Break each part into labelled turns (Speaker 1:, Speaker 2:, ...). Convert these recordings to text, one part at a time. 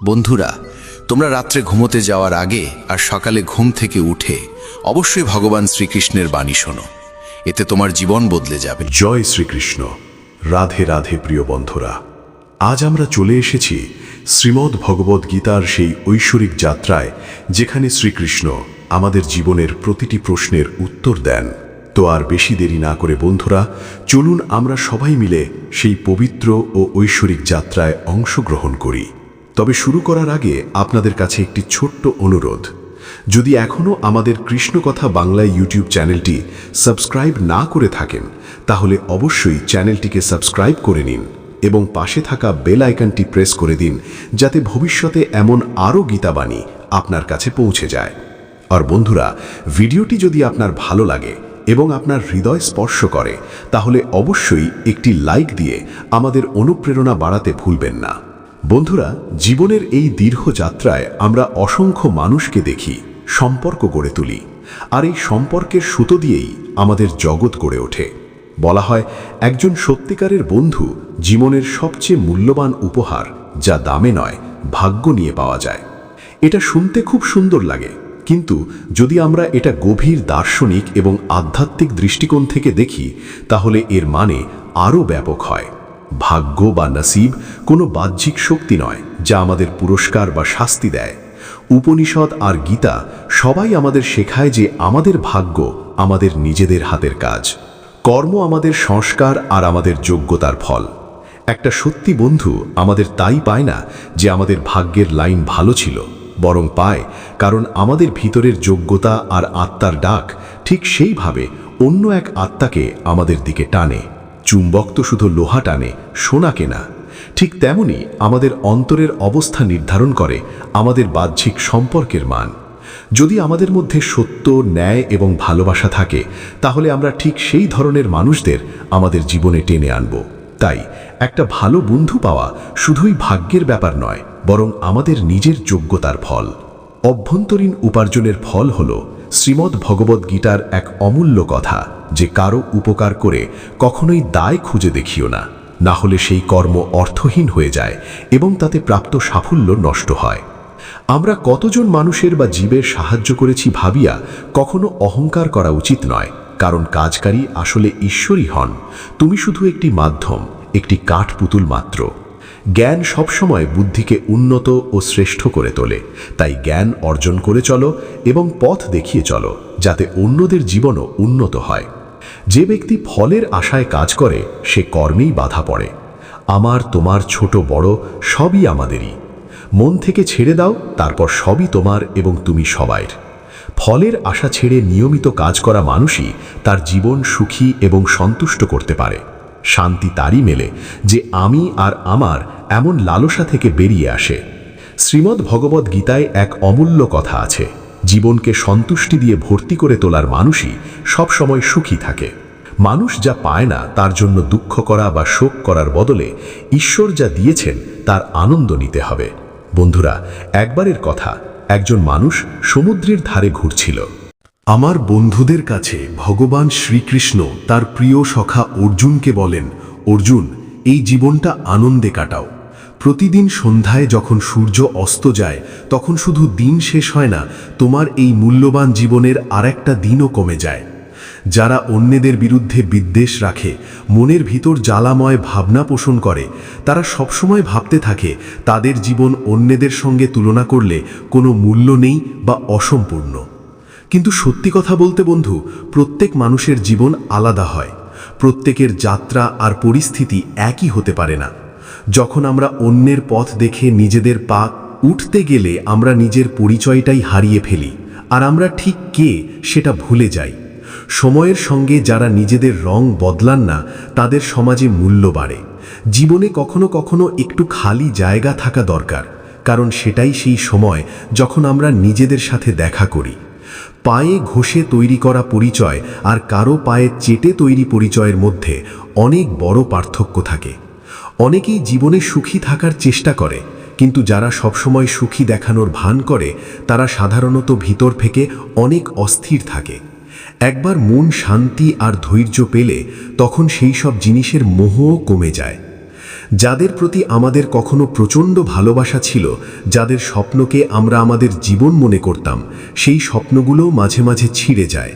Speaker 1: বন্ধুরা, তোমরা রাত্রে ঘুমোতে যাওয়ার আগে আর সকালে ঘুম থেকে উঠে অবশ্যই ভগবান শ্রীকৃষ্ণের বাণী শোনো। এতে তোমার জীবন বদলে যাবে।
Speaker 2: জয় শ্রীকৃষ্ণ। রাধে রাধে প্রিয় বন্ধুরা, আজ আমরা চলে এসেছি শ্রীমদ্ ভগবদ গীতার সেই ঐশ্বরিক যাত্রায়, যেখানে শ্রীকৃষ্ণ আমাদের জীবনের প্রতিটি প্রশ্নের উত্তর দেন। তো আর বেশি দেরি না করে বন্ধুরা, চলুন আমরা সবাই মিলে সেই পবিত্র ও ঐশ্বরিক যাত্রায় অংশগ্রহণ করি। তবে শুরু করার আগে আপনাদের কাছে একটি ছোট্ট অনুরোধ। যদি এখনও আমাদের কৃষ্ণকথা বাংলা ইউটিউব চ্যানেলটি সাবস্ক্রাইব না করে থাকেন, তাহলে অবশ্যই চ্যানেলটিকে সাবস্ক্রাইব করে নিন এবং পাশে থাকা বেল আইকনটি প্রেস করে দিন, যাতে ভবিষ্যতে এমন আরও গীতাবাণী আপনার কাছে পৌঁছে যায়। আর বন্ধুরা, ভিডিওটি যদি আপনার ভালো লাগে এবং আপনার হৃদয় স্পর্শ করে, তাহলে অবশ্যই একটি লাইক দিয়ে আমাদের অনুপ্রেরণা বাড়াতে ভুলবেন না। বন্ধুরা, জীবনের এই দীর্ঘ যাত্রায় আমরা অসংখ্য মানুষকে দেখি, সম্পর্ক গড়ে তুলি। আর এই সম্পর্কের সুতো দিয়েই আমাদের জগৎ গড়ে ওঠে। বলা হয়, একজন সত্যিকারের বন্ধু জীবনের সবচেয়ে মূল্যবান উপহার, যা দামে নয়, ভাগ্য নিয়ে পাওয়া যায়। এটা শুনতে খুব সুন্দর লাগে, কিন্তু যদি আমরা এটা গভীর দার্শনিক এবং আধ্যাত্মিক দৃষ্টিকোণ থেকে দেখি, তাহলে এর মানে আরও ব্যাপক হয়। ভাগ্য বা নসিব কোনো বাহ্যিক শক্তি নয়, যা আমাদের পুরস্কার বা শাস্তি দেয়। উপনিষদ আর গীতা সবাই আমাদের শেখায় যে আমাদের ভাগ্য আমাদের নিজেদের হাতের কাজ। কর্ম আমাদের সংস্কার আর আমাদের যোগ্যতার ফল। একটা সত্যি বন্ধু আমাদের তাই পায় না যে আমাদের ভাগ্যের লাইন ভালো ছিল, বরং পায় কারণ আমাদের ভিতরের যোগ্যতা আর আত্মার ডাক ঠিক সেইভাবে অন্য এক আত্মাকে আমাদের দিকে টানে। চুম্বক তো শুধু লোহা টানে, সোনা কেনা। ঠিক তেমনি আমাদের অন্তরের অবস্থা নির্ধারণ করে আমাদের বাহ্যিক সম্পর্কের মান। যদি আমাদের মধ্যে সত্য, ন্যায় এবং ভালোবাসা থাকে, তাহলে আমরা ঠিক সেই ধরনের মানুষদের আমাদের জীবনে টেনে আনব। তাই একটা ভালো বন্ধু পাওয়া শুধুই ভাগ্যের ব্যাপার নয়, বরং আমাদের নিজের যোগ্যতার ফল। অভ্যন্তরীণ উপার্জনের ফল হল শ্রীমদ্ ভগবদ গীতার এক অমূল্য কথা, যে কারও উপকার করে কখনোই দায় খুঁজে দেখিও না। না হলে সেই কর্ম অর্থহীন হয়ে যায় এবং তাতে প্রাপ্ত সাফল্য নষ্ট হয়। আমরা কতজন মানুষের বা জীবের সাহায্য করেছি ভাবিয়া কখনো অহংকার করা উচিত নয়, কারণ কাজকারী আসলে ঈশ্বরই হন। তুমি শুধু একটি মাধ্যম, একটি কাঠ পুতুল মাত্র। জ্ঞান সবসময় বুদ্ধিকে উন্নত ও শ্রেষ্ঠ করে তোলে। তাই জ্ঞান অর্জন করে চলো এবং পথ দেখিয়ে চলো, যাতে অন্যদের জীবনও উন্নত হয়। যে ব্যক্তি ফলের আশায় কাজ করে, সে কর্মেই বাধা পড়ে। আমার, তোমার ছোট বড় সবই আমাদেরই। মন থেকে ছেড়ে দাও, তারপর সবই তোমার এবং তুমি সবাইর ফলের আশা ছেড়ে নিয়মিত কাজ করা মানুষই তার জীবন সুখী এবং সন্তুষ্ট করতে পারে। শান্তি তারই মেলে যে আমি আর আমার এমন লালসা থেকে বেরিয়ে আসে। শ্রীমদ্ ভগবদ গীতায় এক অমূল্য কথা আছে, জীবনকে সন্তুষ্টি দিয়ে ভর্তি করে তোলার মানুষই সবসময় সুখী থাকে। মানুষ যা পায় না, তার জন্য দুঃখ করা বা শোক করার বদলে ঈশ্বর যা দিয়েছেন, তার আনন্দ নিতে হবে। বন্ধুরা, একবারের কথা, একজন মানুষ সমুদ্রের ধারে ঘুরছিল। আমার বন্ধুদের কাছে ভগবান শ্রীকৃষ্ণ তার প্রিয় সখা অর্জুনকে বলেন, অর্জুন, এই জীবনটা আনন্দে কাটাও। প্রতিদিন সন্ধ্যায় যখন সূর্য অস্ত যায়, তখন শুধু দিন শেষ হয় না, তোমার এই মূল্যবান জীবনের আরেকটা দিনও কমে যায়। যারা অন্যদের বিরুদ্ধে বিদ্বেষ রাখে, মনের ভিতর জ্বালাময় ভাবনা পোষণ করে, তারা সবসময় ভাবতে থাকে, তাদের জীবন অন্যদের সঙ্গে তুলনা করলে কোনো মূল্য নেই বা অসম্পূর্ণ। কিন্তু সত্যি কথা বলতে বন্ধু, প্রত্যেক মানুষের জীবন আলাদা হয়। প্রত্যেকের যাত্রা আর পরিস্থিতি একই হতে পারে না। যখন আমরা অন্যের পথ দেখে নিজেদের পা উঠতে গেলে আমরা নিজের পরিচয়টাই হারিয়ে ফেলি, আর আমরা ঠিক কে সেটা ভুলে যাই। সময়ের সঙ্গে যারা নিজেদের রং বদলান না, তাদের সমাজে মূল্য বাড়ে। জীবনে কখনো কখনো একটু খালি জায়গা থাকা দরকার, কারণ সেটাই সেই সময় যখন আমরা নিজেদের সাথে দেখা করি। পায়ে ঘষে তৈরি করা পরিচয় আর কারও পায়ে চেটে তৈরি পরিচয়ের মধ্যে অনেক বড় পার্থক্য থাকে। অনেকেই জীবনে সুখী থাকার চেষ্টা করে, কিন্তু যারা সবসময় সুখী দেখানোর ভান করে, তারা সাধারণত ভিতর থেকে অনেক অস্থির থাকে। একবার মন শান্তি আর ধৈর্য পেলে তখন সেই সব জিনিসের মোহও কমে যায়। যাদের প্রতি আমাদের কখনো প্রচণ্ড ভালোবাসা ছিল, যাদের স্বপ্নকে আমরা আমাদের জীবন মনে করতাম, সেই স্বপ্নগুলো মাঝে মাঝে ছিঁড়ে যায়।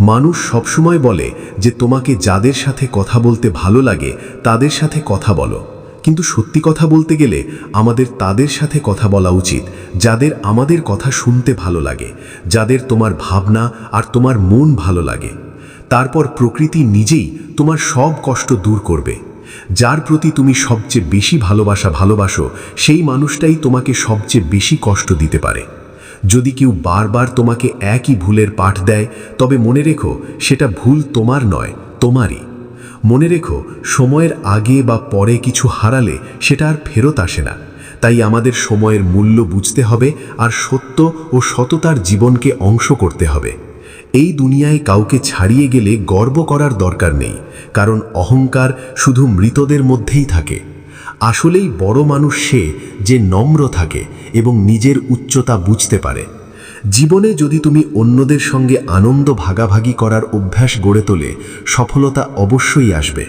Speaker 2: মানুষ সবসময় বলে যে, তোমাকে যাদের সাথে কথা বলতে ভালো লাগে, তাদের সাথে কথা বলো। কিন্তু সত্যি কথা বলতে গেলে, আমাদের তাদের সাথে কথা বলা উচিত, যাদের আমাদের কথা শুনতে ভালো লাগে, যাদের তোমার ভাবনা আর তোমার মন ভালো লাগে। তারপর প্রকৃতি নিজেই তোমার সব কষ্ট দূর করবে। যার প্রতি তুমি সবচেয়ে বেশি ভালোবাসা ভালোবাসো, সেই মানুষটাই তোমাকে সবচেয়ে বেশি কষ্ট দিতে পারে। যদি কেউ বারবার তোমাকে একই ভুলের পাঠ দেয়, তবে মনে রেখো, সেটা ভুল তোমার নয়, তোমারই। মনে রেখো, সময়ের আগে বা পরে কিছু হারালে সেটা আর ফেরত আসে না। তাই আমাদের সময়ের মূল্য বুঝতে হবে আর সত্য ও সততার জীবনকে অংশ করতে হবে। এই দুনিয়ায় কাউকে ছাড়িয়ে গেলে গর্ব করার দরকার নেই, কারণ অহংকার শুধু মৃতদের মধ্যেই থাকে। আসলেই বড় মানুষ সে যে নম্র থাকে এবং নিজের উচ্চতা বুঝতে পারে। জীবনে যদি তুমি অন্যদের সঙ্গে আনন্দ ভাগাভাগি করার অভ্যাস গড়ে তোলে, সফলতা অবশ্যই আসবে।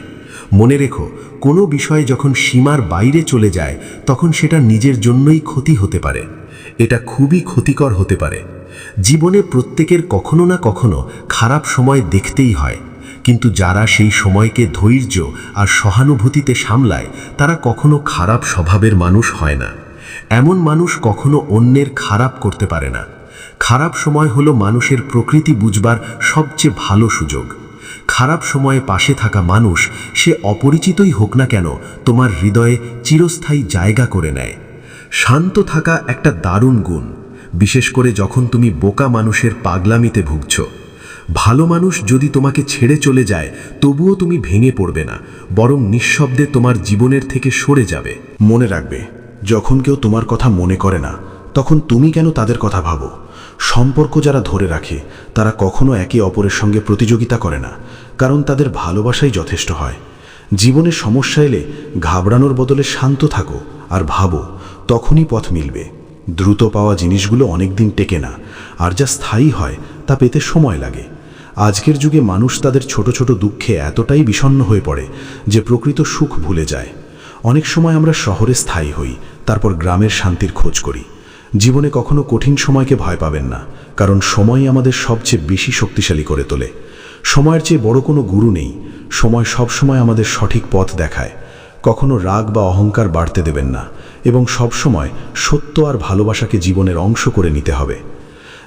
Speaker 2: মনে রেখো, কোনো বিষয় যখন সীমার বাইরে চলে যায়, তখন সেটা নিজের জন্যই ক্ষতি হতে পারে। এটা খুবই ক্ষতিকর হতে পারে। জীবনে প্রত্যেকের কখনো না কখনো খারাপ সময় দেখতেই হয়। কিন্তু যারা সেই সময়কে ধৈর্য আর সহানুভূতিতে সামলায়, তারা কখনো খারাপ স্বভাবের মানুষ হয় না। এমন মানুষ কখনো অন্যের খারাপ করতে পারে না। খারাপ সময় হলো মানুষের প্রকৃতি বুঝবার সবচেয়ে ভালো সুযোগ। খারাপ সময়ে পাশে থাকা মানুষ, সে অপরিচিতই হোক না কেন, তোমার হৃদয়ে চিরস্থায়ী জায়গা করে নেয়। শান্ত থাকা একটা দারুণ গুণ। বিশেষ করে যখন তুমি বোকা মানুষের পাগলামিতে ভুগছ। ভালো মানুষ যদি তোমাকে ছেড়ে চলে যায়, তবুও তুমি ভেঙে পড়বে না, বরং নিঃশব্দে তোমার জীবনের থেকে সরে যাবে।
Speaker 3: মনে রাখবে, যখন কেউ তোমার কথা মনে করে না, তখন তুমি কেন তাদের কথা ভাবো? সম্পর্ক যারা ধরে রাখে, তারা কখনো একে অপরের সঙ্গে প্রতিযোগিতা করে না, কারণ তাদের ভালোবাসাই যথেষ্ট হয়। জীবনে সমস্যা এলে ঘাবড়ানোর বদলে শান্ত থাকো আর ভাবো, তখনই পথ মিলবে। দ্রুত পাওয়া জিনিসগুলো অনেকদিন টেকে না, আর যা স্থায়ী হয় তা পেতে সময় লাগে। আজকের যুগে মানুষ তাদের ছোট ছোট দুঃখে এতটাই বিষণ্ণ হয়ে পড়ে যে প্রকৃত সুখ ভুলে যায়। অনেক সময় আমরা শহরে স্থায়ী হই, তারপর গ্রামের শান্তির খোঁজ করি। জীবনে কখনো কঠিন সময়কে ভয় পাবেন না, কারণ সময় আমাদের সবচেয়ে বেশি শক্তিশালী করে তোলে। সময়ের চেয়ে বড় কোনো গুরু নেই, সময় সব সময় আমাদের সঠিক পথ দেখায়। কখনো রাগ বা অহংকার বাড়তে দেবেন না এবং সব সময় সত্য আর ভালোবাসাকে জীবনের অংশ করে নিতে হবে।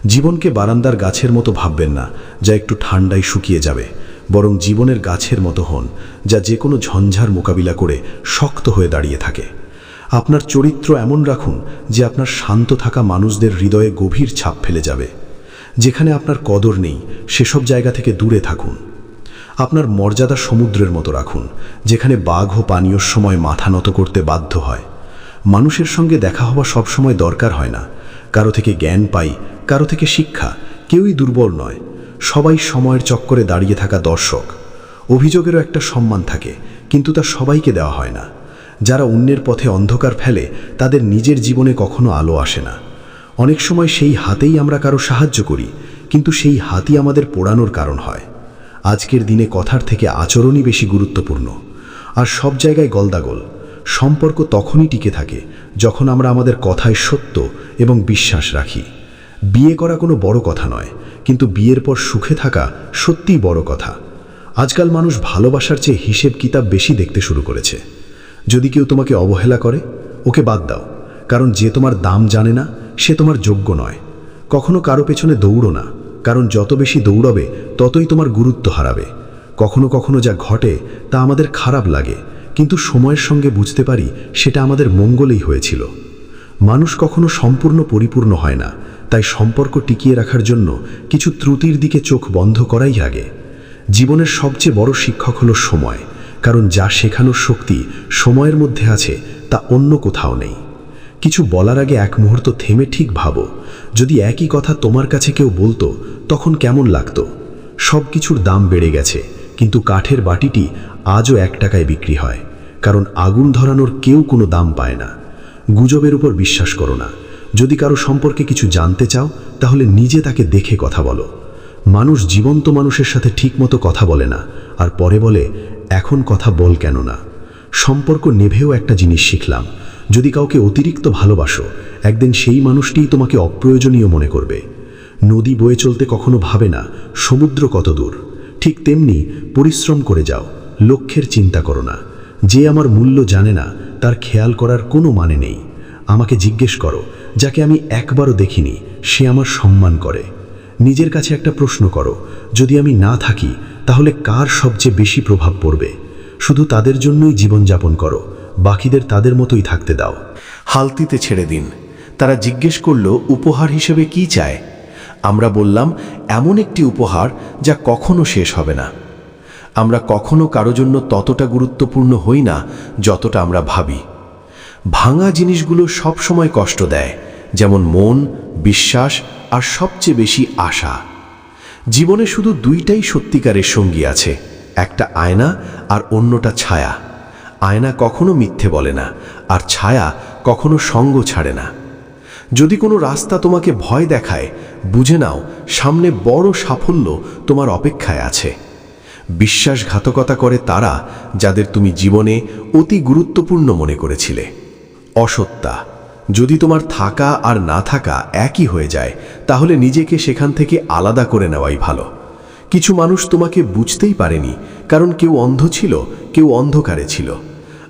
Speaker 3: জীবনকে বারান্দার গাছের মতো ভাববেন না, যা একটু ঠান্ডায় শুকিয়ে যাবে, বরং জীবনের গাছের মতো হন, যা যে কোনো ঝঞ্ঝার মোকাবিলা করে শক্ত হয়ে দাঁড়িয়ে থাকে। আপনার চরিত্র এমন রাখুন, যে আপনার শান্ত থাকা মানুষদের হৃদয়ে গভীর ছাপ ফেলে যাবে। যেখানে আপনার কদর নেই, সেসব জায়গা থেকে দূরে থাকুন। আপনার মর্যাদা সমুদ্রের মতো রাখুন, যেখানে বাঘ ও পানীয় সময় মাথা নত করতে বাধ্য হয়। মানুষের সঙ্গে দেখা হওয়া সবসময় দরকার হয় না। কারও থেকে জ্ঞান পাই, কারও থেকে শিক্ষা, কেউই দুর্বল নয়। সবাই সময়ের চক্করে দাঁড়িয়ে থাকা দর্শক। অভিযোগেরও একটা সম্মান থাকে, কিন্তু তা সবাইকে দেওয়া হয় না। যারা অন্যের পথে অন্ধকার ফেলে, তাদের নিজের জীবনে কখনো আলো আসে না। অনেক সময় সেই হাতেই আমরা কারও সাহায্য করি, কিন্তু সেই হাতই আমাদের পোড়ানোর কারণ হয়। আজকের দিনে কথার থেকে আচরণই বেশি গুরুত্বপূর্ণ। আর সব জায়গায় গলদাগোল। সম্পর্ক তখনই টিকে থাকে যখন আমরা আমাদের কথায় সত্য এবং বিশ্বাস রাখি। বিয়ে করা কোনো বড় কথা নয়, কিন্তু বিয়ের পর সুখে থাকা সত্যিই বড় কথা। আজকাল মানুষ ভালোবাসার চেয়ে হিসেব কিতাব বেশি দেখতে শুরু করেছে। যদি কেউ তোমাকে অবহেলা করে, ওকে বাদ দাও, কারণ যে তোমার দাম জানে না, সে তোমার যোগ্য নয়। কখনো কারও পেছনে দৌড়ো না কারণ যত বেশি দৌড়াবে, ততই তোমার গুরুত্ব হারাবে। কখনো কখনো যা ঘটে, তা আমাদের খারাপ লাগে, কিন্তু সময়ের সঙ্গে বুঝতে পারি সেটা আমাদের মঙ্গলেই হয়েছিল। মানুষ কখনো সম্পূর্ণ পরিপূর্ণ হয় না, তাই সম্পর্ক টিকিয়ে রাখার জন্য কিছু ত্রুটির দিকে চোখ বন্ধ করাই আগে। জীবনের সবচেয়ে বড় শিক্ষক হলো সময়, কারণ যা শেখানোর শক্তি সময়ের মধ্যে আছে, তা অন্য কোথাও নেই। কিছু বলার আগে এক মুহূর্ত থেমে ঠিক ভাবো। যদি একই কথা তোমার কাছে কেউ বলতো, তখন কেমন লাগতো? সব কিছুর দাম বেড়ে গেছে, কিন্তু কাঠের বাটিটি আজও এক টাকায় বিক্রি হয়, কারণ আগুন ধরানোর কেউ কোনো দাম পায় না। গুজবের উপর বিশ্বাস করো না। যদি কারও সম্পর্কে কিছু জানতে চাও, তাহলে নিজে তাকে দেখে কথা বলো। মানুষ জীবন্ত মানুষের সাথে ঠিকমতো কথা বলে না, আর পরে বলে, এখন কথা বল কেন না সম্পর্ক নেভেও একটা জিনিস শিখলাম যদি কাউকে অতিরিক্ত ভালোবাসো, একদিন সেই মানুষটিই তোমাকে অপ্রয়োজনীয় মনে করবে। নদী বয়ে চলতে কখনো ভাবে না, সমুদ্র কত দূর। ঠিক তেমনি পরিশ্রম করে যাও, লক্ষ্যের চিন্তা করো না। যে আমার মূল্য জানে না, তার খেয়াল করার কোনো মানে নেই। আমাকে জিজ্ঞেস করো, যাকে আমি একবারও দেখিনি, সে আমার সম্মান করে। নিজের কাছে একটা প্রশ্ন করো, যদি আমি না থাকি, তাহলে কার সবচেয়ে বেশি প্রভাব পড়বে? শুধু তাদের জন্যই জীবনযাপন করো। বাকিদের তাদের মতোই থাকতে দাও।
Speaker 2: হালতিতে ছেড়ে দিন। তারা জিজ্ঞেস করল, উপহার হিসেবে কি চায়? আমরা বললাম, এমন একটি উপহার যা কখনো শেষ হবে না। আমরা কখনো কারও জন্য ততটা গুরুত্বপূর্ণ হই না যতটা আমরা ভাবি। ভাঙা জিনিসগুলো সব সময় কষ্ট দেয়, যেমন মন, বিশ্বাস আর সবচেয়ে বেশি আশা। জীবনে শুধু দুইটাই সত্যিকারের সঙ্গী আছে, একটা আয়না আর অন্যটা ছায়া। আয়না কখনো মিথ্যে বলে না, আর ছায়া কখনো সঙ্গ ছাড়ে না। যদি কোনো রাস্তা তোমাকে ভয় দেখায়, বুঝে নাও, সামনে বড় সাফল্য তোমার অপেক্ষায় আছে। বিশ্বাসঘাতকতা করে তারা যাদের তুমি জীবনে অতি গুরুত্বপূর্ণ মনে করেছিলে। অসত্যা যদি তোমার থাকা আর না থাকা একই হয়ে যায়, তাহলে নিজেকে সেখান থেকে আলাদা করে নেওয়াই ভালো। কিছু মানুষ তোমাকে বুঝতেই পারেনি, কারণ কেউ অন্ধ ছিল, কেউ অন্ধকারে ছিল।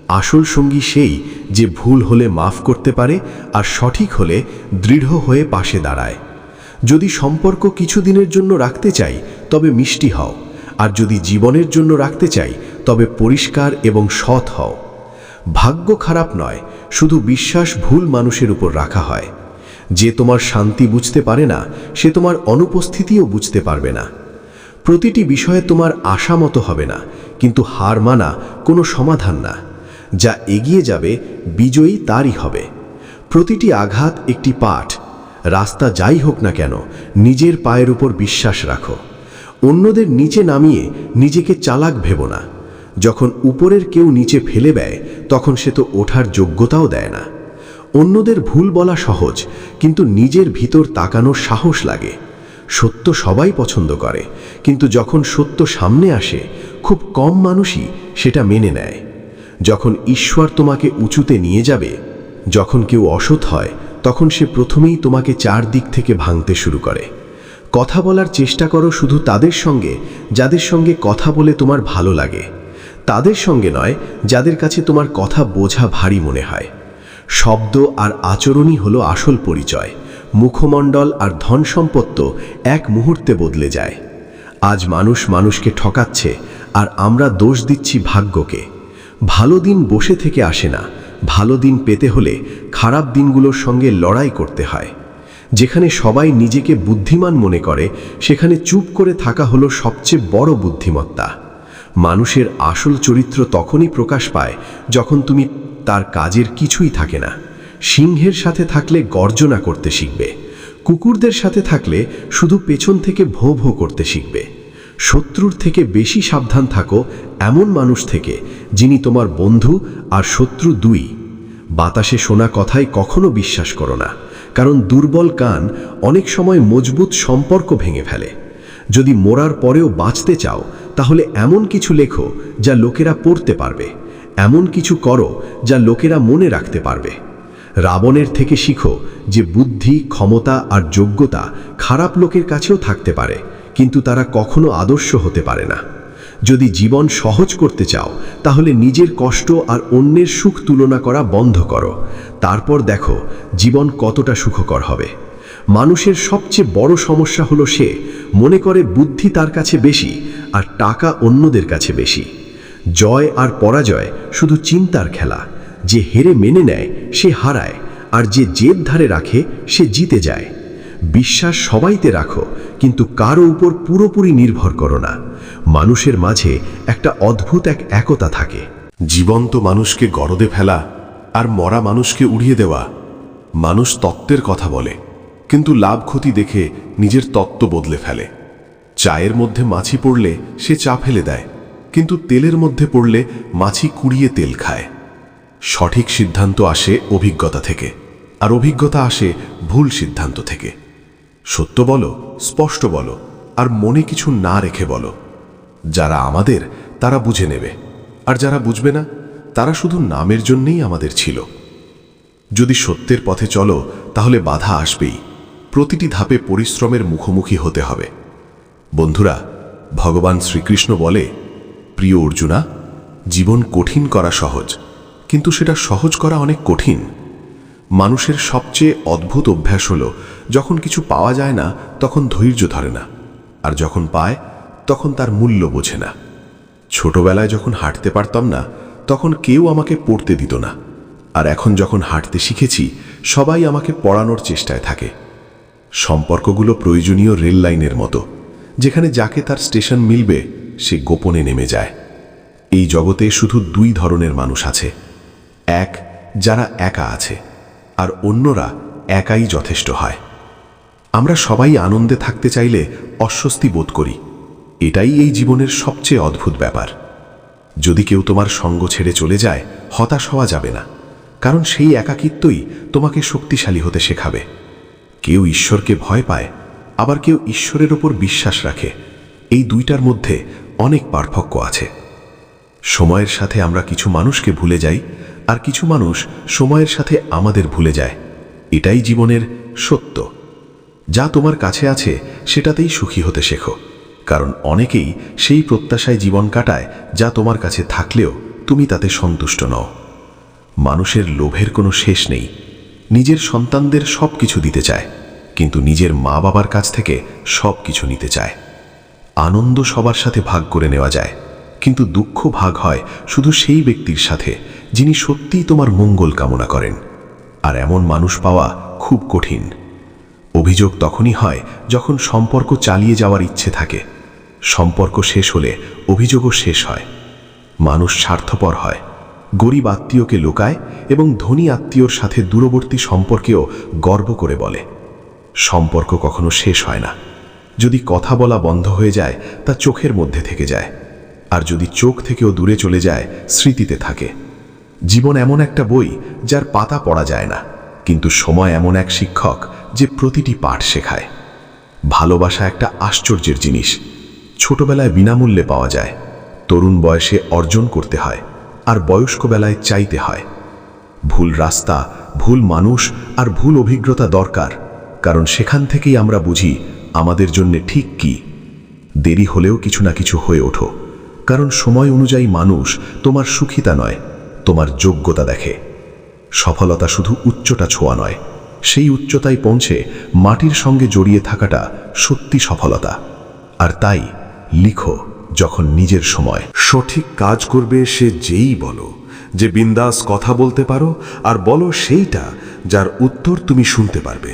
Speaker 2: আসল সঙ্গী সেই যে ভুল হলে মাফ করতে পারে আর সঠিক হলে দৃঢ় হয়ে পাশে দাঁড়ায়। যদি সম্পর্ক কিছুদিনের জন্য রাখতে চাই, তবে মিষ্টি হও। আর যদি জীবনের জন্য রাখতে চাই, তবে পরিষ্কার এবং সৎ হও। ভাগ্য খারাপ নয়, শুধু বিশ্বাস ভুল মানুষের উপর রাখা হয়। যে তোমার শান্তি বুঝতে পারে না, সে তোমার অনুপস্থিতিও বুঝতে পারবে না। প্রতিটি বিষয়ে তোমার আশা মতো হবে না, কিন্তু হার মানা কোনো সমাধান না। যা এগিয়ে যাবে, বিজয়ী তারই হবে। প্রতিটি আঘাত একটি পাঠ। রাস্তা যাই হোক না কেন, নিজের পায়ের উপর বিশ্বাস রাখো। অন্যদের নিচে নামিয়ে নিজেকে চালাক ভেবো না। যখন উপরের কেউ নিচে ফেলে দেয়, তখন সে তো ওঠার যোগ্যতাও দেয় না। অন্যদের ভুল বলা সহজ, কিন্তু নিজের ভিতর তাকানোর সাহস লাগে। সত্য সবাই পছন্দ করে, কিন্তু যখন সত্য সামনে আসে, খুব কম মানুষই সেটা মেনে নেয়। যখন ঈশ্বর তোমাকে উঁচুতে নিয়ে যাবে, যখন কেউ অসৎ হয়, তখন সে প্রথমেই তোমাকে চারদিক থেকে ভাঙতে শুরু করে। কথা বলার চেষ্টা করো শুধু তাদের সঙ্গে, যাদের সঙ্গে কথা বলে তোমার ভালো লাগে। তাদের সঙ্গে নয়, যাদের কাছে তোমার কথা বোঝা ভারী মনে হয়। শব্দ আর আচরণই হলো আসল পরিচয়। মুখমণ্ডল আর ধন সম্পত্ত এক মুহূর্তে বদলে যায়। আজ মানুষ মানুষকে ঠকাচ্ছে, আর আমরা দোষ দিচ্ছি ভাগ্যকে। ভালো দিন বসে থেকে আসে না। ভালো দিন পেতে হলে খারাপ দিনগুলোর সঙ্গে লড়াই করতে হয়। যেখানে সবাই নিজেকে বুদ্ধিমান মনে করে, সেখানে চুপ করে থাকা হলো সবচেয়ে বড় বুদ্ধিমত্তা। মানুষের আসল চরিত্র তখনই প্রকাশ পায় যখন তুমি তার কাজের কিছুই থাকে না। সিংহের সাথে থাকলে গর্জনা করতে শিখবে। কুকুরদের সাথে থাকলে শুধু পেছন থেকে ভো ভো করতে শিখবে। শত্রুর থেকে বেশি সাবধান থাকো এমন মানুষ থেকে যিনি তোমার বন্ধু আর শত্রু দুই। বাতাসে শোনা কথাই কখনো বিশ্বাস করো না, কারণ দুর্বল কান অনেক সময় মজবুত সম্পর্ক ভেঙে ফেলে। যদি মোরার পরেও বাঁচতে চাও, তাহলে এমন কিছু লেখো যা লোকেরা পড়তে পারবে, এমন কিছু করো যা লোকেরা মনে রাখতে পারবে। রাবণের থেকে শিখো যে বুদ্ধি, ক্ষমতা আর যোগ্যতা খারাপ লোকের কাছেও থাকতে পারে, কিন্তু তারা কখনো আদর্শ হতে পারে না। যদি জীবন সহজ করতে চাও, তাহলে নিজের কষ্ট আর অন্যের সুখ তুলনা করা বন্ধ করো। তারপর দেখো, জীবন কতটা সুখকর হবে। মানুষের সবচেয়ে বড় সমস্যা হলো সে, মনে করে বুদ্ধি তার কাছে বেশি আর টাকা অন্যদের কাছে বেশি। জয় আর পরাজয় শুধু চিন্তার খেলা। যে হেরে মেনে নেয়, সে হারায়, আর যে জেদ ধারে রাখে, সে জিতে যায়। বিশ্বাস সবাইতে রাখো, কিন্তু কারও উপর পুরোপুরি নির্ভর করো না। মানুষের মাঝে একটা অদ্ভুত এক একতা থাকে।
Speaker 4: জীবন্ত মানুষকে গরদে ফেলা আর মরা মানুষকে উড়িয়ে দেওয়া। মানুষ তত্ত্বের কথা বলে, কিন্তু লাভ ক্ষতি দেখে নিজের তত্ত্ব বদলে ফেলে। চায়ের মধ্যে মাছি পড়লে সে চা ফেলে দেয়, কিন্তু তেলের মধ্যে পড়লে মাছি কুড়িয়ে তেল খায়। সঠিক সিদ্ধান্ত আসে অভিজ্ঞতা থেকে, আর অভিজ্ঞতা আসে ভুল সিদ্ধান্ত থেকে। সত্য বলো, স্পষ্ট বলো, আর মনে কিছু না রেখে বলো। যারা আমাদের, তারা বুঝে নেবে। আর যারা বুঝবে না, তারা শুধু নামের জন্যেই আমাদের ছিল। যদি সত্যের পথে চলো, তাহলে বাধা আসবেই। প্রতিটি ধাপে পরিশ্রমের মুখোমুখি হতে হবে। বন্ধুরা, ভগবান শ্রীকৃষ্ণ বলে, প্রিয় অর্জুনা, জীবন কঠিন করা সহজ, কিন্তু সেটা সহজ করা অনেক কঠিন। মানুষের সবচেয়ে অদ্ভুত অভ্যাস হলো, যখন কিছু পাওয়া যায় না, তখন ধৈর্য ধরে না। আর যখন পায় তখন তার মূল্য বোঝে না। ছোটবেলায় যখন হাঁটতে পারতাম না, তখন কেউ আমাকে পড়তে দিত না। আর এখন যখন হাঁটতে শিখেছি, সবাই আমাকে পড়ানোর চেষ্টায় থাকে। সম্পর্কগুলো প্রয়োজনীয় রেল লাইনের মতো, যেখানে যাকে তার স্টেশন মিলবে, সে গোপনে নেমে যায়। এই জগতে শুধু দুই ধরনের মানুষ আছে, এক যারা একা আছে, আর অন্যরা একাই যথেষ্ট হয়। আমরা সবাই আনন্দে থাকতে চাইলে অস্বস্তি বোধ করি। এটাই এই জীবনের সবচেয়ে অদ্ভুত ব্যাপার। যদি কেউ তোমার সঙ্গ ছেড়ে চলে যায়, হতাশ হওয়া যাবে না। কারণ সেই একাকিত্বই তোমাকে শক্তিশালী হতে শেখাবে। কেউ ঈশ্বরকে ভয় পায়, আবার কেউ ঈশ্বরের ওপর বিশ্বাস রাখে। এই দুইটার মধ্যে অনেক পার্থক্য আছে। সময়ের সাথে আমরা কিছু মানুষকে ভুলে যাই, আর কিছু মানুষ সময়ের সাথে আমাদের ভুলে যায়। এটাই জীবনের সত্য। যা তোমার কাছে আছে, সেটাতেই সুখী হতে শেখো। কারণ অনেকেই সেই প্রত্যাশায় জীবন কাটায় যা তোমার কাছে থাকলেও তুমি তাতে সন্তুষ্ট নও। মানুষের লোভের কোনো শেষ নেই। নিজের সন্তানদের সব কিছু দিতে চায়, কিন্তু নিজের মা বাবার কাছ থেকে সব কিছু নিতে চায়। আনন্দ সবার সাথে ভাগ করে নেওয়া যায়, কিন্তু দুঃখ ভাগ হয় শুধু সেই ব্যক্তির সাথে, যিনি সত্যিই তোমার মঙ্গল কামনা করেন। আর এমন মানুষ পাওয়া খুব কঠিন। অভিযোগ তখনই হয় যখন সম্পর্ক চালিয়ে যাওয়ার ইচ্ছে থাকে। সম্পর্ক শেষ হলে অভিযোগও শেষ হয়। মানুষ স্বার্থপর হয়। গরিব আত্মীয়কে লুকায় এবং ধনী আত্মীয়র সাথে দূরবর্তী সম্পর্কেও গর্ব করে বলে। সম্পর্ক কখনো শেষ হয় না। যদি কথা বলা বন্ধ হয়ে যায়, তা চোখের মধ্যে থেকে যায়। আর যদি চোখ থেকেও দূরে চলে যায়, স্মৃতিতে থাকে। জীবন এমন একটা বই, যার পাতা পড়া যায় না। কিন্তু সময় এমন এক শিক্ষক, যে প্রতিটি পাঠ শেখায়। ভালোবাসা একটা আশ্চর্যের জিনিস। ছোটবেলায় বিনামূল্যে পাওয়া যায়। তরুণ বয়সে অর্জন করতে হয় আর বয়স্ক বেলায় চাইতে হয়। ভুল রাস্তা, ভুল মানুষ আর ভুল অভিজ্ঞতা দরকার, কারণ সেখান থেকেই আমরা বুঝি আমাদের জন্য ঠিক কি। দেরি হলেও কিছু না কিছু হয়ে ওঠো, কারণ সময় অনুযায়ী মানুষ তোমার সুখিতা নয়, তোমার যোগ্যতা দেখে। সফলতা শুধু উচ্চটা ছোঁয়া নয়, সেই উচ্চতায় পৌঁছে মাটির সঙ্গে জড়িয়ে থাকাটা সত্যি সফলতা। আর তাই লিখো যখন নিজের সময়।
Speaker 2: সঠিক কাজ করবে সে যেই বলো, যে বিন্দাস কথা বলতে পারো, আর বলো সেইটা যার উত্তর তুমি শুনতে পারবে।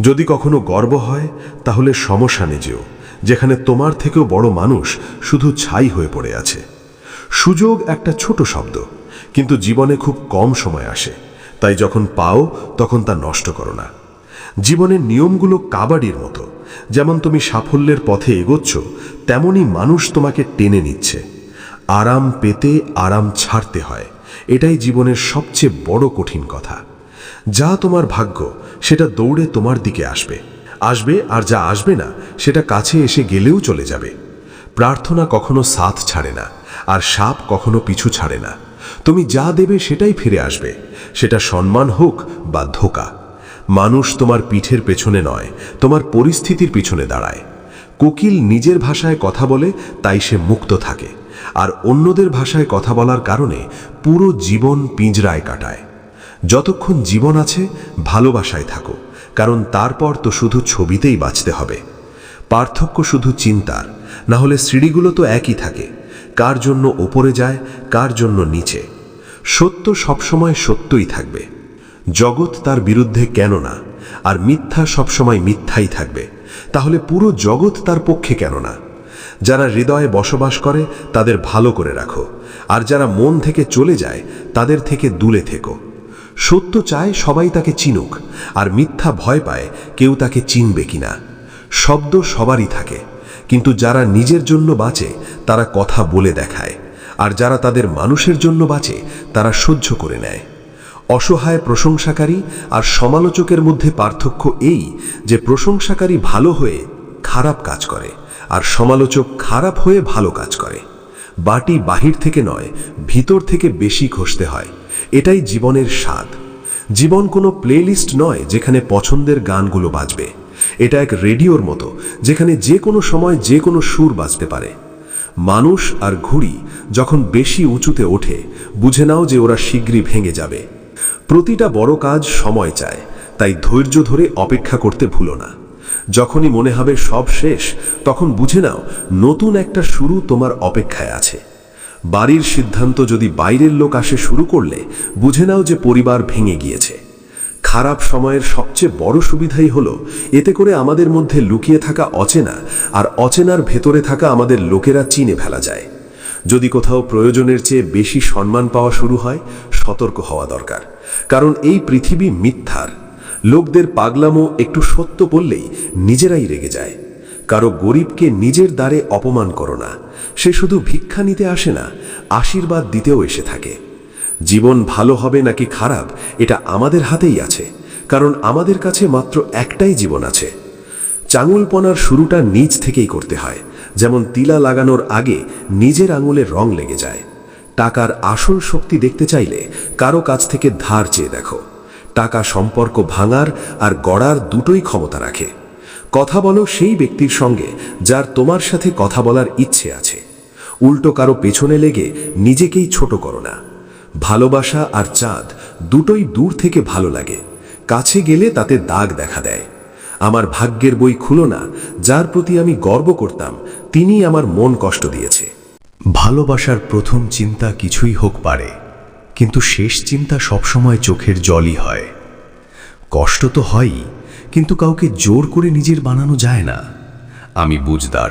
Speaker 2: যদি কখনো গর্ব হয়, তাহলে সমস্যানে যেও যেখানে তোমার থেকেও বড় মানুষ শুধু ছাই হয়ে পড়ে আছে। সুযোগ একটা ছোট শব্দ, কিন্তু জীবনে খুব কম সময় আসে, তাই যখন পাও তখন তা নষ্ট করো না। জীবনের নিয়মগুলো কাবাডির মতো যেমন তুমি সাফল্যের পথে এগোচ্ছ তেমনই মানুষ তোমাকে টেনে নিচ্ছে। আরাম পেতে আরাম ছাড়তে হয়। এটাই জীবনের সবচেয়ে বড় কঠিন কথা। যা তোমার ভাগ্য, সেটা দৌড়ে তোমার দিকে আসবে। আসবে আর যা আসবে না, সেটা কাছে এসে গেলেও চলে যাবে। প্রার্থনা কখনো সাথ ছাড়ে না, আর সাপ কখনো পিছু ছাড়ে না। তুমি যা দেবে সেটাই ফিরে আসবে। সেটা সম্মান হোক বা ধোকা। মানুষ তোমার পিঠের পেছনে নয়, তোমার পরিস্থিতির পিছনে দাঁড়ায়। কোকিল নিজের ভাষায় কথা বলে, তাই সে মুক্ত থাকে। আর অন্যদের ভাষায় কথা বলার কারণে পুরো জীবন পিঁজরায় কাটায়। যতক্ষণ জীবন আছে, ভালোবাসায় থাকো, কারণ তারপর তো শুধু ছবিতেই বাঁচতে হবে। পার্থক্য শুধু চিন্তার না হলে সিঁড়িগুলো তো একই থাকে। কার জন্য ওপরে যায়, কার জন্য নিচে। সত্য সবসময় সত্যই থাকবে। জগৎ তার বিরুদ্ধে কেন না? আর মিথ্যা সবসময় মিথ্যাই থাকবে। তাহলে পুরো জগৎ তার পক্ষে কেন না? যারা হৃদয়ে বসবাস করে, তাদের ভালো করে রাখো। আর যারা মন থেকে চলে যায়, তাদের থেকে দূরে থেকো। সত্য চায় সবাই তাকে চিনুক, আর মিথ্যা ভয় পায় কেউ তাকে চিনবে কিনা। শব্দ সবারই থাকে, কিন্তু যারা নিজের জন্য বাঁচে, তারা কথা বলে দেখায়। আর যারা তাদের মানুষের জন্য বাঁচে, তারা সহ্য করে নেয়। অসহায় প্রশংসাকারী আর সমালোচকের মধ্যে পার্থক্য এই যে প্রশংসাকারী ভালো হয়ে খারাপ কাজ করে আর সমালোচক খারাপ হয়ে ভালো কাজ করে।
Speaker 4: বাটি বাহির থেকে নয়, ভিতর থেকে বেশি ঘষতে হয়। এটাই জীবনের স্বাদ। জীবন কোনো প্লেলিস্ট নয় যেখানে পছন্দের গানগুলো বাজবে। এটা এক রেডিওর মতো যেখানে যে কোনো সময় যে কোনো সুর বাজতে পারে। মানুষ আর ঘুড়ি যখন বেশি উঁচুতে ওঠে, বুঝে নাও যে ওরা শীঘ্রই ভেঙে যাবে। প্রতিটা বড় কাজ সময় চায়, তাই ধৈর্য ধরে অপেক্ষা করতে ভুলো না। যখনই মনে হবে সব শেষ, তখন বুঝে নাও, নতুন একটা শুরু তোমার অপেক্ষায় আছে। বাড়ির সিদ্ধান্ত যদি বাইরের লোক আসে শুরু করলে, বুঝে নাও যে পরিবার ভেঙে গিয়েছে। খারাপ সময়ের সবচেয়ে বড় সুবিধাই হলো, এতে করে আমাদের মধ্যে লুকিয়ে থাকা অচেনা আর অচেনার ভেতরে থাকা আমাদের লোকেরা চিনে ফেলা যায়। যদি কোথাও প্রয়োজনের চেয়ে বেশি সম্মান পাওয়া শুরু হয়, সতর্ক হওয়া দরকার। কারণ এই পৃথিবী মিথ্যার। লোকদের পাগলামো একটু সত্য বললেই নিজেরাই রেগে যায়। কারও গরিবকে নিজের দ্বারে অপমান করো না। সে শুধু ভিক্ষা নিতে আসে না, আশীর্বাদ দিতেও এসে থাকে। জীবন ভালো হবে নাকি খারাপ, এটা আমাদের হাতেই আছে, কারণ আমাদের কাছে মাত্র একটাই জীবন আছে। চাঙুলপনার শুরুটা নিজ থেকেই করতে হয়, যেমন তিলা লাগানোর আগে নিজের আঙুলে রং লেগে যায়। টাকার আসল শক্তি দেখতে চাইলে কারও কাছ থেকে ধার চেয়ে দেখো। টাকা সম্পর্ক ভাঙার আর গড়ার দুটোই ক্ষমতা রাখে। কথা বলো সেই ব্যক্তির সঙ্গে যার তোমার সাথে কথা বলার ইচ্ছে আছে। উল্টো কারও পেছনে লেগে নিজেকেই ছোট করো না। ভালোবাসা আর চাঁদ দুটোই দূর থেকে ভালো লাগে। কাছে গেলে তাতে দাগ দেখা দেয়। আমার ভাগ্যের বই খুলো না, যার প্রতি আমি গর্ব করতাম তিনি আমার মন কষ্ট দিয়েছে।
Speaker 2: ভালোবাসার প্রথম চিন্তা কিছুই হোক পারে, কিন্তু শেষ চিন্তা সবসময় চোখের জলই হয়। কষ্ট তো হয়ই, কিন্তু কাউকে জোর করে নিজের বানানো যায় না। আমি বুঝদার,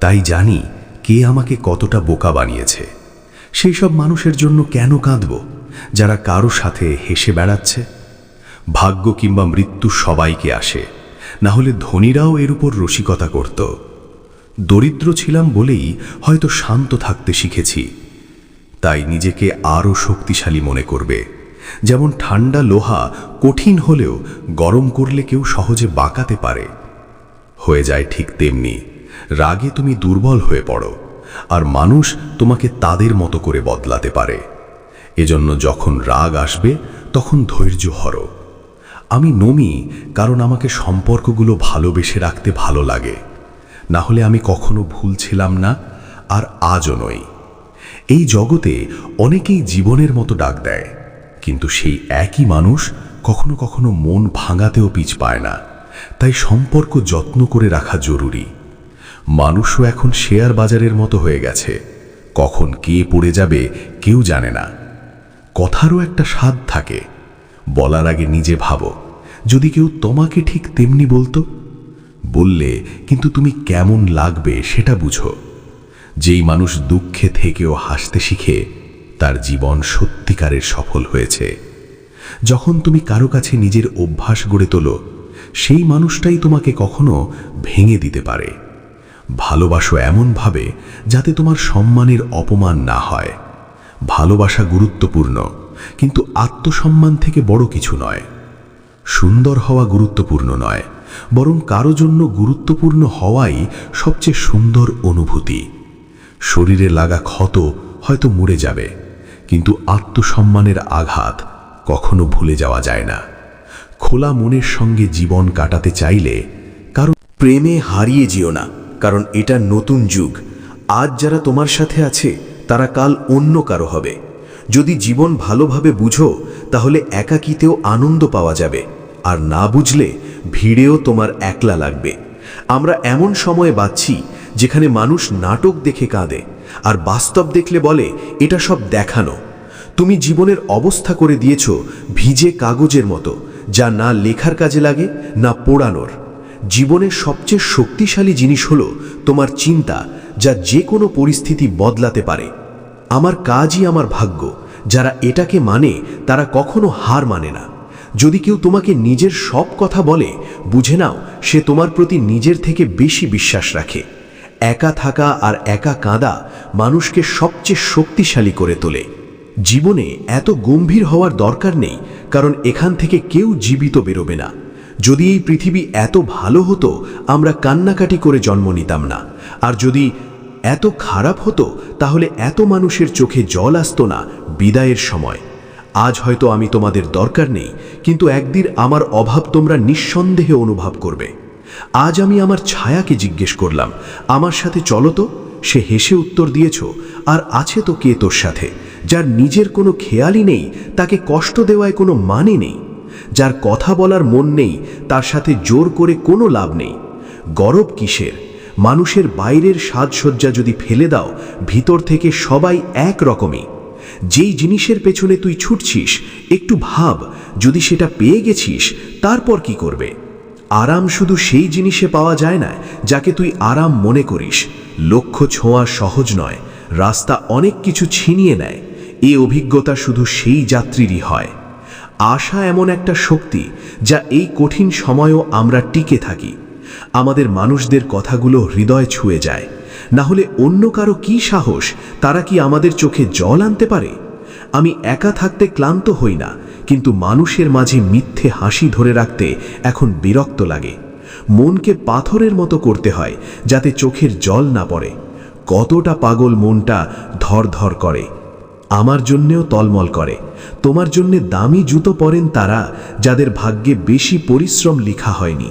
Speaker 2: তাই জানি কে আমাকে কতটা বোকা বানিয়েছে। সেই সব মানুষের জন্য কেন কাঁদব, যারা কারও সাথে হেসে বেড়াচ্ছে? ভাগ্য কিংবা মৃত্যু সবাইকে আসে, না হলে ধনীরাও এর উপর রসিকতা করত। দরিদ্র ছিলাম বলেই হয়তো শান্ত থাকতে শিখেছি। তাই নিজেকে আরও শক্তিশালী মনে করবে। যেমন ঠান্ডা লোহা কঠিন হলেও গরম করলে কেউ সহজে বাঁকাতে পারে। হয়ে যায় ঠিক তেমনি, রাগে তুমি দুর্বল হয়ে পড়ো, আর মানুষ তোমাকে তাদের মতো করে বদলাতে পারে। এজন্য যখন রাগ আসবে, তখন ধৈর্য হরো আমি নমি কারণ আমাকে সম্পর্কগুলো ভালোবেসে রাখতে ভালো লাগে। না হলে আমি কখনো ভুল ছিলাম না, আর আজও নই। এই জগতে অনেকেই জীবনের মতো ডাক দেয়, কিন্তু সেই একই মানুষ কখনো কখনো মন ভাঙাতেও পিছ পায় না। তাই সম্পর্ক যত্ন করে রাখা জরুরি। মানুষও এখন শেয়ার বাজারের মতো হয়ে গেছে। কখন কে পড়ে যাবে কেউ জানে না। কথারও একটা স্বাদ থাকে। বলার আগে নিজে ভাবো। যদি কেউ তোমাকে ঠিক তেমনি বলতো বললে, কিন্তু তুমি কেমন লাগবে সেটা বুঝো। যেই মানুষ দুঃখে থেকেও হাসতে শিখে, তার জীবন সত্যিকারের সফল হয়েছে। যখন তুমি কারও কাছে নিজের অভ্যাস গড়ে তোলো, সেই মানুষটাই তোমাকে কখনো ভেঙে দিতে পারে। ভালোবাসো এমনভাবে যাতে তোমার সম্মানের অপমান না হয়। ভালোবাসা গুরুত্বপূর্ণ, কিন্তু আত্মসম্মান থেকে বড় কিছু নয়। সুন্দর হওয়া গুরুত্বপূর্ণ নয়। বরং কারও জন্য গুরুত্বপূর্ণ হওয়াই সবচেয়ে সুন্দর অনুভূতি। শরীরে লাগা ক্ষত হয়তো মুড়ে যাবে, কিন্তু আত্মসম্মানের আঘাত কখনো ভুলে যাওয়া যায় না। খোলা মনের সঙ্গে জীবন কাটাতে চাইলে কারও
Speaker 3: প্রেমে হারিয়ে যেও না, কারণ এটা নতুন যুগ। আজ যারা তোমার সাথে আছে, তারা কাল অন্য কারও হবে। যদি জীবন ভালোভাবে বুঝো, তাহলে একাকিতেও আনন্দ পাওয়া যাবে। আর না বুঝলে ভিড়েও তোমার একলা লাগবে। আমরা এমন সময়ে বাঁচছি যেখানে মানুষ নাটক দেখে কাঁদে, আর বাস্তব দেখলে বলে, এটা সব দেখানো। তুমি জীবনের অবস্থা করে দিয়েছ ভিজে কাগজের মতো, যা না লেখার কাজে লাগে, না পোড়ানোর। জীবনের সবচেয়ে শক্তিশালী জিনিস হলো তোমার চিন্তা, যা যে কোনো পরিস্থিতি বদলাতে পারে। আমার কাজই আমার ভাগ্য, যারা এটাকে মানে তারা কখনো হার মানে না। যদি কেউ তোমাকে নিজের সব কথা বলে, বুঝে নাও, সে তোমার প্রতি নিজের থেকে বেশি বিশ্বাস রাখে। একা থাকা আর একা কাঁদা মানুষকে সবচেয়ে শক্তিশালী করে তোলে। জীবনে এত গম্ভীর হওয়ার দরকার নেই, কারণ এখান থেকে কেউ জীবিত বেরোবে না। যদি এই পৃথিবী এত ভালো হতো, আমরা কান্নাকাটি করে জন্ম নিতাম না। আর যদি
Speaker 2: এত খারাপ হতো, তাহলে এত মানুষের চোখে জল আসতো না বিদায়ের সময়। আজ হয়তো আমি তোমাদের দরকার নেই, কিন্তু একদিন আমার অভাব তোমরা নিঃসন্দেহে অনুভব করবে। আজ আমি আমার ছায়াকে জিজ্ঞেস করলাম, আমার সাথে চলো তো? সে হেসে উত্তর দিয়েছ, আর আছে তো কে তোর সাথে? যার নিজের কোনো খেয়ালই নেই, তাকে কষ্ট দেওয়ায় কোনো মানে নেই। যার কথা বলার মন নেই, তার সাথে জোর করে কোনো লাভ নেই। গরব কিসের? মানুষের বাইরের সাজসজ্জা যদি ফেলে দাও, ভিতর থেকে সবাই এক রকমই। যেই জিনিসের পেছনে তুই ছুটছিস, একটু ভাব, যদি সেটা পেয়ে গেছিস, তারপর কি করবে? আরাম শুধু সেই জিনিসে পাওয়া যায় না, যাকে তুই আরাম মনে করিস। লক্ষ্য ছোঁয়া সহজ নয়, রাস্তা অনেক কিছু ছিনিয়ে নেয়, এ অভিজ্ঞতা শুধু সেই যাত্রীরই হয়। আশা এমন একটা শক্তি, যা এই কঠিন সময়ও আমরা টিকে থাকি। আমাদের মানুষদের কথাগুলো হৃদয় ছুঁয়ে যায়। না হলে অন্য কারও কি সাহস? তারা কি আমাদের চোখে জল আনতে পারে? আমি একা থাকতে ক্লান্ত হই না, কিন্তু মানুষের মাঝে মিথ্যে হাসি ধরে রাখতে এখন বিরক্ত লাগে। মনকে পাথরের মতো করতে হয়, যাতে চোখের জল না পড়ে। কতটা পাগল মনটা ধর করে। আমার জন্যেও তলমল করে। তোমার জন্যে দামি জুতো পরেন তারা, যাদের ভাগ্যে বেশি পরিশ্রম লিখা হয়নি।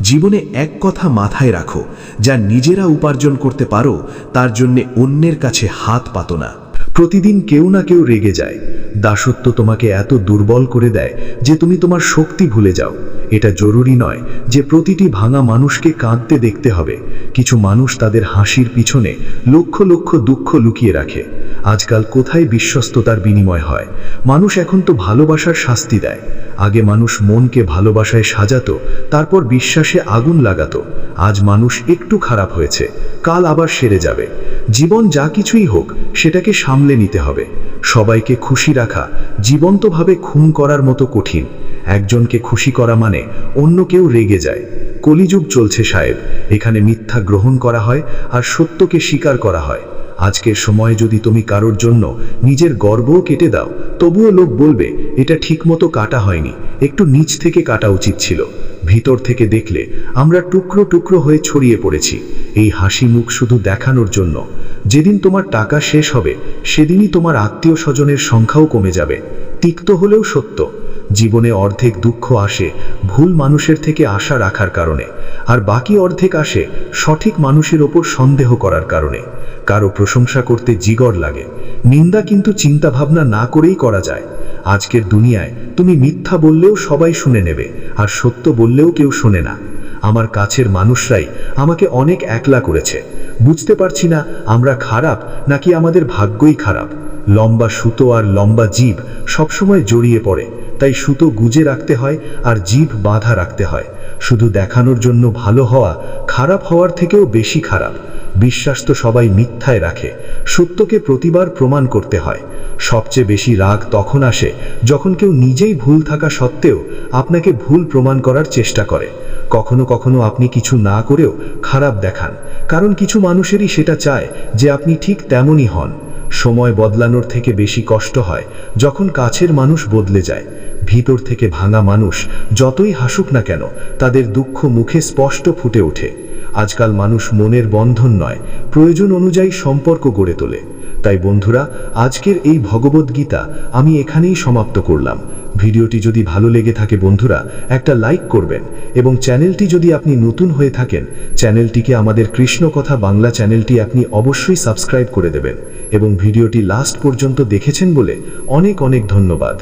Speaker 2: জীবনে এক কথা মাথায় রাখো, যা নিজেরা উপার্জন করতে পারো, তার জন্যে অন্যের কাছে হাত পাত না। প্রতিদিন কেউ না কেউ রেগে যায়। দাসত্ব তোমাকে এত দুর্বল করে দেয় যে তুমি তোমার শক্তি ভুলে যাও। এটা জরুরি নয় যে প্রতিটি ভাঙা মানুষকে কাঁদতে দেখতে হবে। কিছু মানুষ তাদের হাসির পিছনে লক্ষ লক্ষ দুঃখ লুকিয়ে রাখে। আজকাল কোথায় বিশ্বস্ততার বিনিময় হয়? মানুষ এখন তো ভালোবাসার শাস্তি দেয়। আগে মানুষ মনকে ভালোবাসায় সাজাতো, তারপর বিশ্বাসে আগুন লাগাতো। আজ মানুষ একটু খারাপ হয়েছে, কাল আবার সেরে যাবে। জীবন যা কিছুই হোক, সেটাকে সামলে নিতে হবে। সবাইকে খুশি রাখা জীবন্তভাবে খুন করার মতো কঠিন। একজনকে খুশি করা মানে অন্য কেউ রেগে যায়। কলিযুগ চলছে সাহেব, এখানে মিথ্যা গ্রহণ করা হয় আর সত্যকে স্বীকার করা হয়। আজকের সময়ে যদি তুমি কারোর জন্য নিজের গর্বও কেটে দাও, তবুও লোক বলবে, এটা ঠিকমতো কাটা হয়নি, একটু নিচ থেকে কাটা উচিত ছিল। ভিতর থেকে দেখলে আমরা টুকরো টুকরো হয়ে ছড়িয়ে পড়েছি। এই হাসি মুখ শুধু দেখানোর জন্য। যেদিন তোমার টাকা শেষ হবে, সেদিনই তোমার আত্মীয় স্বজনের সংখ্যাও কমে যাবে। তিক্ত হলেও সত্য। জীবনে অর্ধেক দুঃখ আসে ভুল মানুষের থেকে আশা রাখার কারণে, আর বাকি অর্ধেক আসে সঠিক মানুষের ওপর সন্দেহ করার কারণে। কারও প্রশংসা করতে জিগর লাগে, নিন্দা কিন্তু চিন্তাভাবনা না করেই করা যায়। আজকের দুনিয়ায় তুমি মিথ্যা বললেও সবাই শুনে নেবে, আর সত্য বললেও কেউ শোনে না। আমার কাছের মানুষরাই আমাকে অনেক একলা করেছে। বুঝতে পারছি না আমরা খারাপ নাকি আমাদের ভাগ্যই খারাপ। লম্বা সুতো আর লম্বা জীব সবসময় জড়িয়ে পড়ে তাই সুতো গুজে রাখতে হয় আর জীব বাঁধা রাখতে হয়। শুধু দেখানোর জন্য ভালো হওয়া, খারাপ হওয়ার থেকেও বেশি খারাপ। বিশ্বাস তো সবাই মিথ্যায় রাখে। সত্যকে প্রতিবার প্রমাণ করতে হয়। সবচেয়ে বেশি রাগ তখন আসে যখন কেউ নিজেই ভুল থাকা সত্ত্বেও আপনাকে ভুল প্রমাণ করার চেষ্টা করে। কখনো কখনো আপনি কিছু না করেও খারাপ দেখান। কারণ কিছু মানুষেরই সেটা চায় যে আপনি ঠিক তেমনই হন। সময় বদলানোর থেকে বেশি কষ্ট হয় যখন কাছের মানুষ বদলে যায়। ভিতর থেকে ভাঙা মানুষ যতই হাসুক না কেন তাদের দুঃখ মুখে স্পষ্ট ফুটে ওঠে। আজকাল মানুষ মনের বন্ধন নয়, প্রয়োজন অনুযায়ী সম্পর্ক গড়ে তোলে। তাই বন্ধুরা, আজকের এই ভগবদ্গীতা আমি এখানেই সমাপ্ত করলাম। ভিডিওটি যদি ভালো লেগে থাকে বন্ধুরা, একটা লাইক করবেন এবং চ্যানেলটি যদি আপনি নতুন হয়ে থাকেন, চ্যানেলটিকে আমাদের কৃষ্ণ কথা বাংলা চ্যানেলটি আপনি অবশ্যই সাবস্ক্রাইব করে দেবেন এবং ভিডিওটি লাস্ট পর্যন্ত দেখেছেন বলে অনেক অনেক ধন্যবাদ।